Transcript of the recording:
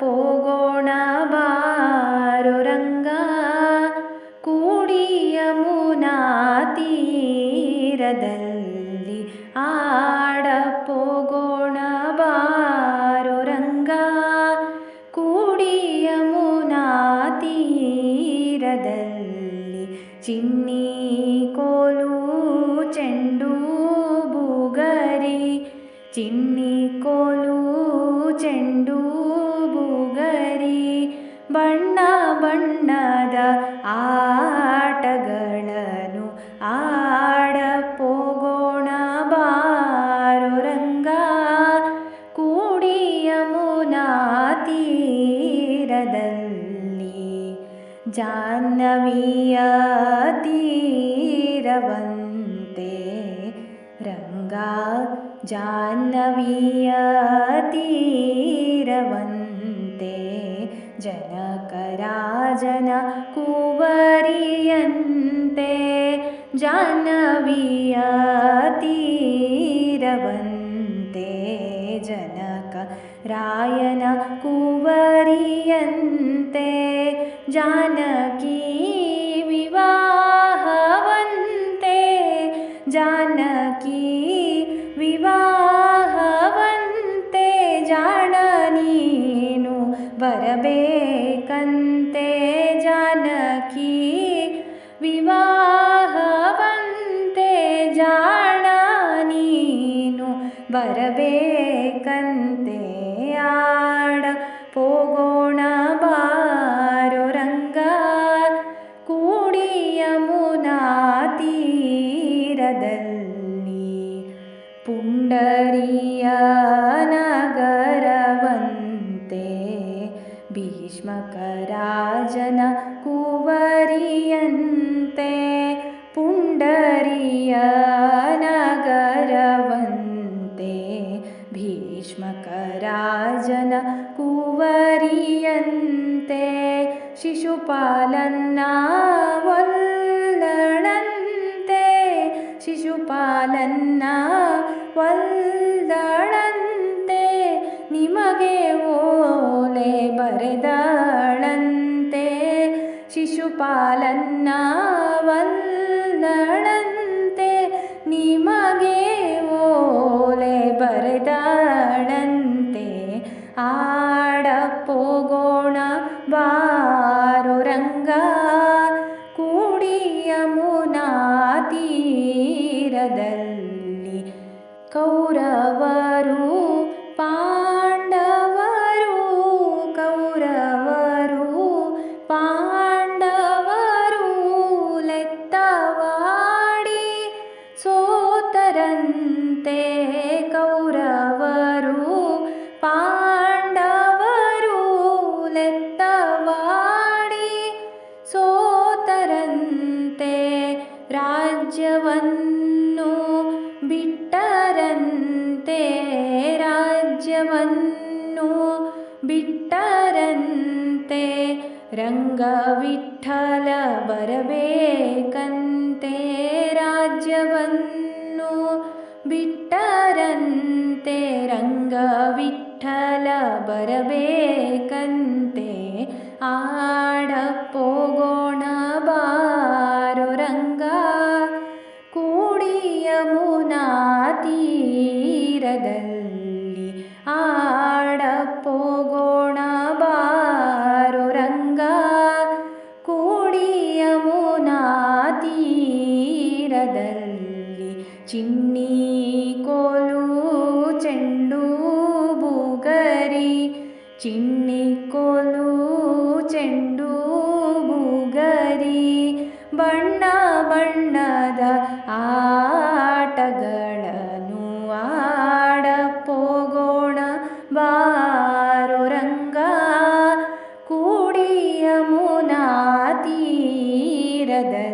ಪೋಗೋಣ ಬಾರೋ ರಂಗ ಕೂಡಿ ಯಮುನಾ ತೀರದಲ್ಲಿ ಆಡ ಪೋಗೋಣ ಬಾರೋ ರಂಗ ಕೂಡಿ ಯಮುನಾ ತೀರದಲ್ಲಿ ಚಿನ್ನಿ ಕೋಲು ಚೆಂಡು ಬುಗರಿ ಚಿನ್ನಿ ಕೋಲು ಚೆಂಡು ತೀರದಲ್ಲಿ ಜಾಹ್ನವಿಯ ತೀರವಂತೆ ರಂಗ ಜಾಹ್ನವಿಯ ತೀರವಂತೆ ಜನಕರಾಜನ ಕುವರಿಯಂತೆ ಜಾಹ್ನವಿಯ ತೀರವಂತೆ रायन रायनकुवरियन्ते जानकी विवाहवन्ते। जानकी विवाहवन्ते। जननीनु वरबे ಬರಬೇಕಂತೆ ಆಡ ಪೋಗೋಣ ಬಾರೋ ರಂಗ ಕೂಡಿ ಯಮುನಾ ತೀರದಲ್ಲಿ ಪುಂಡರಿಯ ನಗರವಂತೆ ಭೀಷ್ಮಕರಾಜನ ಕುವರಿಯಂತೆ ಪುಂಡರಿಯ ಶಿಶುಪಾಲನ್ನ ಒಲ್ಲಳಂತೆ ಶಿಶುಪಾಲನ್ನ ಒಲ್ಲಳಂತೆ ನಿಮಗೆ ಓಲೆ ಬರೆದಳಂತೆ ಶಿಶುಪಾಲನ್ನ ವಲ್ಲಳಂತೆ ನಿಮಗೆ ಓಲೆ ಬರೆದಳಂತೆ ಆಡ ಕೌರವರು ಪಾಂಡವರು ಕೌರವರು ಪಾಂಡವರು ಲೆತ್ತವಾಡಿ ಸೋತರಂತೆ ಕೌರವರು ಪಾಂಡವರು ಲೆತ್ತವಾಡಿ ಸೋತರಂತೆ ರಾಜ್ಯವನ್ನು ಬಿಟ್ಟರಂತೆ ರಾಜ್ಯವನ್ನು ಬಿಟ್ಟರಂತೆ ರಂಗವಿಠಲ ಬರಬೇಕಂತೆ ರಾಜ್ಯವನ್ನು ಬಿಟ್ಟರಂತೆ ರಂಗವಿಠಲ ಬರಬೇಕಂತೆ ಆಡ ಗಿಡದಲ್ಲಿ ಚಿನ್ನಿ ಕೋಲು ಚೆಂಡು ಬುಗರಿ. ಚಿನ್ನಿ ಕೋಲು ಚೆಂಡು ಬುಗರಿ. ಬಣ್ಣ ಬಣ್ಣದ ಆಟಗಳನ್ನು ಆಡ ಪೋಗೋಣ ರಂಗ. ಕೂಡಿಯ ಮುನಾ ತೀರದ